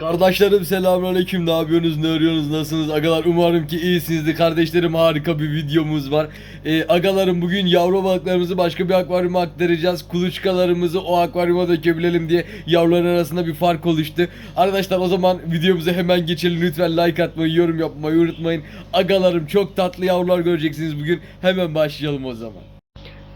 Kardeşlerim selamünaleyküm. Ne yapıyorsunuz? Ne arıyorsunuz? Nasılsınız? Agalar umarım ki iyisinizdir. Kardeşlerim harika bir videomuz var. Ee, agalarım bugün yavru balıklarımızı başka bir akvaryuma aktaracağız. Kuluçkalarımızı o akvaryuma dökebilelim diye yavruların arasında bir fark oluştu. Arkadaşlar o zaman videomuza hemen geçelim. Lütfen like atmayı, yorum yapmayı unutmayın. Agalarım çok tatlı yavrular göreceksiniz bugün. Hemen başlayalım o zaman.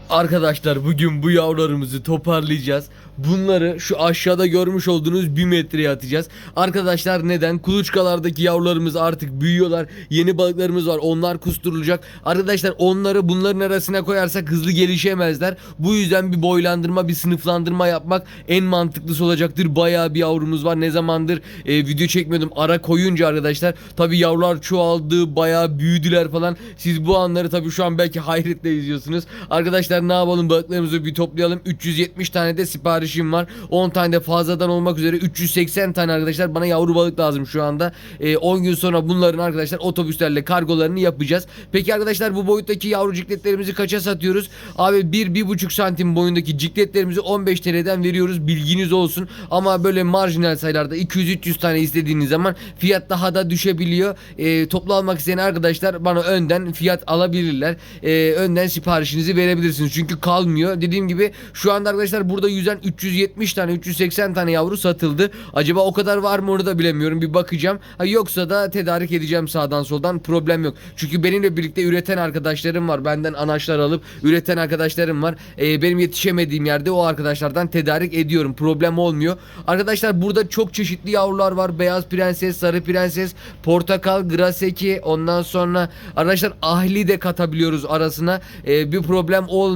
Arkadaşlar bugün bu yavrularımızı toparlayacağız. Bunları şu aşağıda görmüş olduğunuz 1 metreye atacağız. Arkadaşlar neden? Kuluçkalardaki yavrularımız artık büyüyorlar. Yeni balıklarımız var. Onlar kusturulacak. Arkadaşlar onları bunların arasına koyarsak hızlı gelişemezler. Bu yüzden bir boylandırma, bir sınıflandırma yapmak en mantıklısı olacaktır. Bayağı bir yavrumuz var. Ne zamandır e, video çekmiyordum. Ara koyunca arkadaşlar tabii yavrular çoğaldı, bayağı büyüdüler falan. Siz bu anları tabii şu an belki hayretle izliyorsunuz. Arkadaşlar ne yapalım balıklarımızı bir toplayalım. 370 tane de siparişim var. 10 tane de fazladan olmak üzere 380 tane arkadaşlar bana yavru balık lazım şu anda. E, 10 gün sonra bunların arkadaşlar otobüslerle kargolarını yapacağız. Peki arkadaşlar bu boyuttaki yavru cikletlerimizi kaça satıyoruz? Abi 1-1,5 santim boyundaki cikletlerimizi 15 TL'den veriyoruz. Bilginiz olsun. Ama böyle marjinal sayılarda 200-300 tane istediğiniz zaman fiyat daha da düşebiliyor. E, toplu almak isteyen arkadaşlar bana önden fiyat alabilirler. E, önden siparişinizi verebilirsiniz. Çünkü kalmıyor. Dediğim gibi şu anda arkadaşlar burada yüzen 370 tane 380 tane yavru satıldı. Acaba o kadar var mı onu da bilemiyorum. Bir bakacağım. Ha, yoksa da tedarik edeceğim sağdan soldan. Problem yok. Çünkü benimle birlikte üreten arkadaşlarım var. Benden anaçlar alıp üreten arkadaşlarım var. E, benim yetişemediğim yerde o arkadaşlardan tedarik ediyorum. Problem olmuyor. Arkadaşlar burada çok çeşitli yavrular var. Beyaz prenses, sarı prenses, portakal, graseki. Ondan sonra arkadaşlar ahli de katabiliyoruz arasına. E, bir problem olmuyor.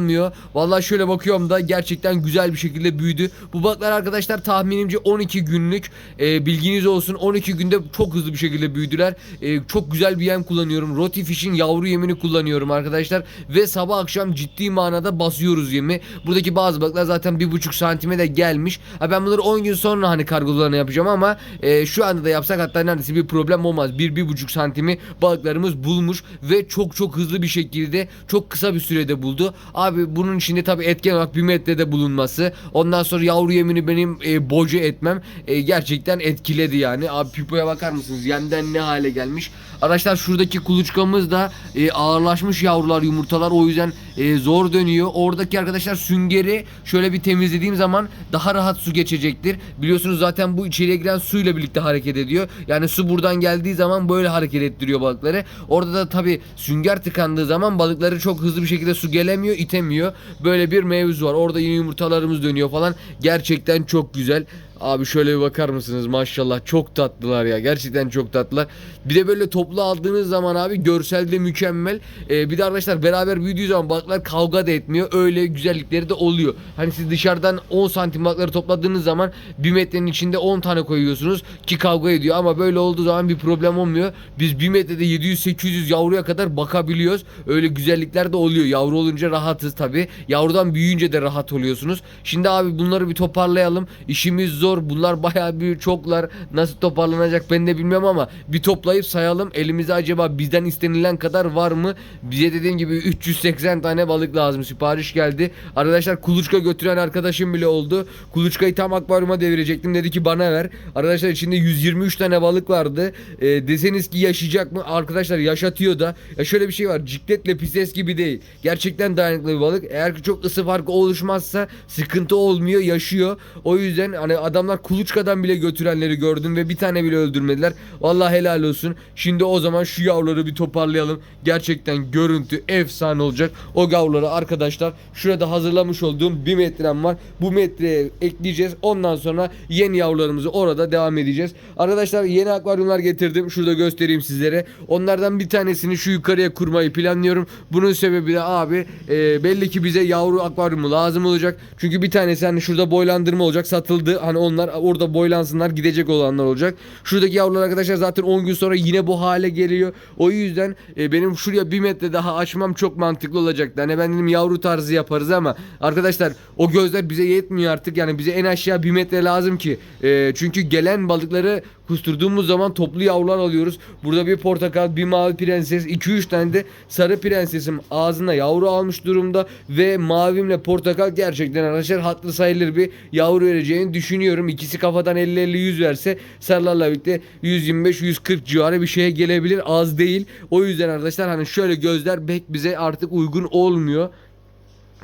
Vallahi şöyle bakıyorum da gerçekten güzel bir şekilde büyüdü. Bu balıklar arkadaşlar tahminimce 12 günlük. E, bilginiz olsun 12 günde çok hızlı bir şekilde büyüdüler. E, çok güzel bir yem kullanıyorum. Roti Fish'in yavru yemini kullanıyorum arkadaşlar. Ve sabah akşam ciddi manada basıyoruz yemi. Buradaki bazı balıklar zaten 1,5 santime de gelmiş. Ha, ben bunları 10 gün sonra hani kargolarını yapacağım ama e, şu anda da yapsak hatta neredeyse bir problem olmaz. 1-1,5 santimi balıklarımız bulmuş ve çok çok hızlı bir şekilde çok kısa bir sürede buldu. Abi bunun içinde tabii etken olarak bir metrede bulunması. Ondan sonra yavru yemini benim e, boca etmem e, gerçekten etkiledi yani. Abi pipoya bakar mısınız? Yemden ne hale gelmiş. Arkadaşlar şuradaki kuluçkamız da e, ağırlaşmış yavrular yumurtalar o yüzden e, zor dönüyor. Oradaki arkadaşlar süngeri şöyle bir temizlediğim zaman daha rahat su geçecektir. Biliyorsunuz zaten bu içeriye giren suyla birlikte hareket ediyor. Yani su buradan geldiği zaman böyle hareket ettiriyor balıkları. Orada da tabi sünger tıkandığı zaman balıkları çok hızlı bir şekilde su gelemiyor, itemiyor. Böyle bir mevzu var. Orada yine yumurtalarımız dönüyor falan. Gerçekten çok güzel. Abi şöyle bir bakar mısınız maşallah çok tatlılar ya gerçekten çok tatlılar. Bir de böyle toplu aldığınız zaman abi görselde mükemmel. Ee, bir de arkadaşlar beraber büyüdüğü zaman balıklar kavga da etmiyor. Öyle güzellikleri de oluyor. Hani siz dışarıdan 10 santim balıkları topladığınız zaman 1 metrenin içinde 10 tane koyuyorsunuz ki kavga ediyor ama böyle olduğu zaman bir problem olmuyor. Biz 1 metrede 700-800 yavruya kadar bakabiliyoruz. Öyle güzellikler de oluyor. Yavru olunca rahatız tabi. Yavrudan büyüyünce de rahat oluyorsunuz. Şimdi abi bunları bir toparlayalım. İşimiz zor. Bunlar bayağı bir çoklar. Nasıl toparlanacak ben de bilmiyorum ama bir toplayıp sayalım. Elimizde acaba bizden istenilen kadar var mı? Bize dediğim gibi 380 tane balık lazım. Sipariş geldi. Arkadaşlar kuluçka götüren arkadaşım bile oldu. Kuluçkayı tam akvaryuma devirecektim. Dedi ki bana ver. Arkadaşlar içinde 123 tane balık vardı. Ee, deseniz ki yaşayacak mı? Arkadaşlar yaşatıyor da. Ya şöyle bir şey var. Cikletle pises gibi değil. Gerçekten dayanıklı bir balık. Eğer ki çok ısı farkı oluşmazsa sıkıntı olmuyor. Yaşıyor. O yüzden hani adamlar kuluçkadan bile götürenleri gördüm ve bir tane bile öldürmediler. Vallahi helal olsun. Şimdi o zaman şu yavruları bir toparlayalım. Gerçekten görüntü efsane olacak. O yavruları arkadaşlar şurada hazırlamış olduğum bir metrem var. Bu metreye ekleyeceğiz. Ondan sonra yeni yavrularımızı orada devam edeceğiz. Arkadaşlar yeni akvaryumlar getirdim. Şurada göstereyim sizlere. Onlardan bir tanesini şu yukarıya kurmayı planlıyorum. Bunun sebebi de abi e, belli ki bize yavru akvaryumu lazım olacak. Çünkü bir tanesi hani şurada boylandırma olacak satıldı. Hani onlar orada boylansınlar gidecek olanlar olacak. Şuradaki yavrular arkadaşlar zaten 10 gün sonra yine bu hale geliyor. O yüzden e, benim şuraya bir metre daha açmam çok mantıklı olacaktı. Hani ben dedim yavru tarzı yaparız ama arkadaşlar o gözler bize yetmiyor artık. Yani bize en aşağı bir metre lazım ki. E, çünkü gelen balıkları kusturduğumuz zaman toplu yavrular alıyoruz. Burada bir portakal, bir mavi prenses, 2-3 tane de sarı prensesim ağzına yavru almış durumda ve mavimle portakal gerçekten arkadaşlar hatırı sayılır bir yavru vereceğini düşünüyorum. İkisi kafadan 50-50-100 verse sarılarla birlikte 125-140 civarı bir şeye gelebilir. Az değil. O yüzden arkadaşlar hani şöyle gözler pek bize artık uygun olmuyor.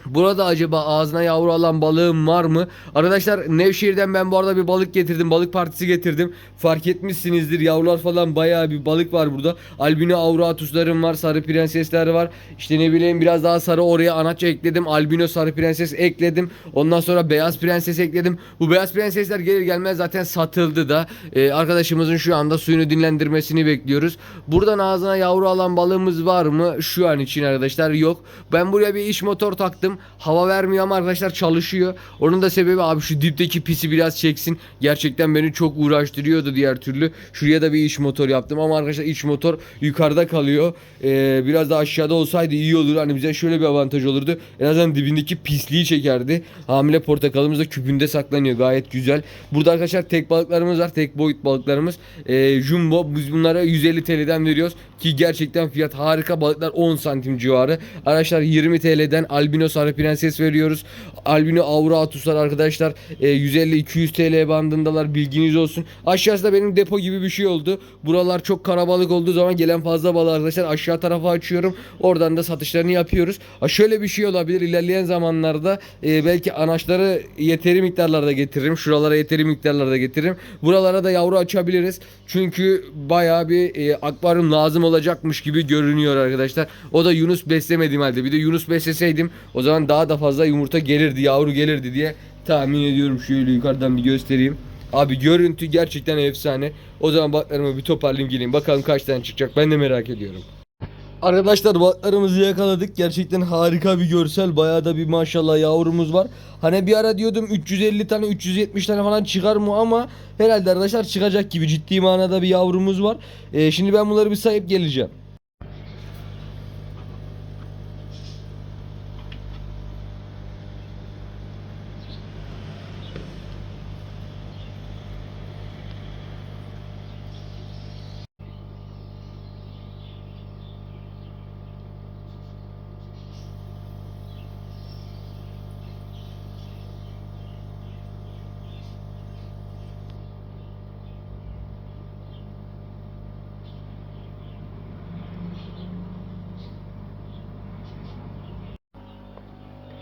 Burada acaba ağzına yavru alan balığım var mı? Arkadaşlar Nevşehir'den ben bu arada bir balık getirdim. Balık partisi getirdim. Fark etmişsinizdir. Yavrular falan bayağı bir balık var burada. Albino auratuslarım var. Sarı prensesler var. İşte ne bileyim biraz daha sarı oraya anaçça ekledim. Albino sarı prenses ekledim. Ondan sonra beyaz prenses ekledim. Bu beyaz prensesler gelir gelmez zaten satıldı da. Ee, arkadaşımızın şu anda suyunu dinlendirmesini bekliyoruz. Buradan ağzına yavru alan balığımız var mı? Şu an için arkadaşlar yok. Ben buraya bir iş motor taktım. Hava vermiyor ama arkadaşlar çalışıyor. Onun da sebebi abi şu dipteki pisi biraz çeksin. Gerçekten beni çok uğraştırıyordu diğer türlü. Şuraya da bir iş motor yaptım ama arkadaşlar iç motor yukarıda kalıyor. Ee, biraz da aşağıda olsaydı iyi olur. Hani bize şöyle bir avantaj olurdu. En azından dibindeki pisliği çekerdi. Hamile portakalımız da küpünde saklanıyor. Gayet güzel. Burada arkadaşlar tek balıklarımız var. Tek boyut balıklarımız. Ee, jumbo. Biz bunlara 150 TL'den veriyoruz. Ki gerçekten fiyat harika. Balıklar 10 santim civarı. Arkadaşlar 20 TL'den albino sarı prenses veriyoruz. Albino auratuslar arkadaşlar e, 150-200 TL bandındalar. Bilginiz olsun. Aşağısı da benim depo gibi bir şey oldu. Buralar çok karabalık olduğu zaman gelen fazla balığı arkadaşlar aşağı tarafa açıyorum. Oradan da satışlarını yapıyoruz. Ha şöyle bir şey olabilir. İlerleyen zamanlarda e, belki anaçları yeteri miktarlarda getiririm. Şuralara yeteri miktarlarda getiririm. Buralara da yavru açabiliriz. Çünkü bayağı bir e, akvaryum lazım olacakmış gibi görünüyor arkadaşlar. O da Yunus beslemediğim halde. Bir de Yunus besleseydim o zaman daha da fazla yumurta gelirdi, yavru gelirdi diye tahmin ediyorum. Şöyle yukarıdan bir göstereyim. Abi görüntü gerçekten efsane. O zaman balıklarımı bir toparlayayım geleyim. Bakalım kaç tane çıkacak. Ben de merak ediyorum. Arkadaşlar balıklarımızı yakaladık. Gerçekten harika bir görsel. Bayağı da bir maşallah yavrumuz var. Hani bir ara diyordum 350 tane 370 tane falan çıkar mı ama herhalde arkadaşlar çıkacak gibi ciddi manada bir yavrumuz var. Ee, şimdi ben bunları bir sayıp geleceğim.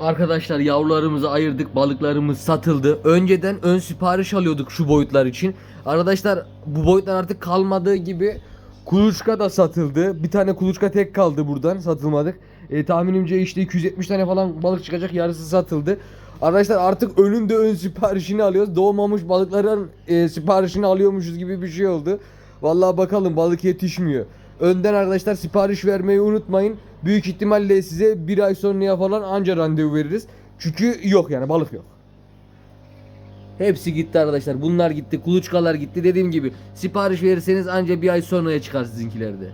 Arkadaşlar yavrularımızı ayırdık. Balıklarımız satıldı. Önceden ön sipariş alıyorduk şu boyutlar için. Arkadaşlar bu boyutlar artık kalmadığı gibi kuluçka da satıldı. Bir tane kuluçka tek kaldı buradan satılmadık. E, tahminimce işte 270 tane falan balık çıkacak. Yarısı satıldı. Arkadaşlar artık önünde ön siparişini alıyoruz. Doğmamış balıkların e, siparişini alıyormuşuz gibi bir şey oldu. Vallahi bakalım balık yetişmiyor. Önden arkadaşlar sipariş vermeyi unutmayın. Büyük ihtimalle size bir ay sonraya falan anca randevu veririz. Çünkü yok yani balık yok. Hepsi gitti arkadaşlar. Bunlar gitti. Kuluçkalar gitti. Dediğim gibi sipariş verirseniz anca bir ay sonraya çıkar sizinkilerde.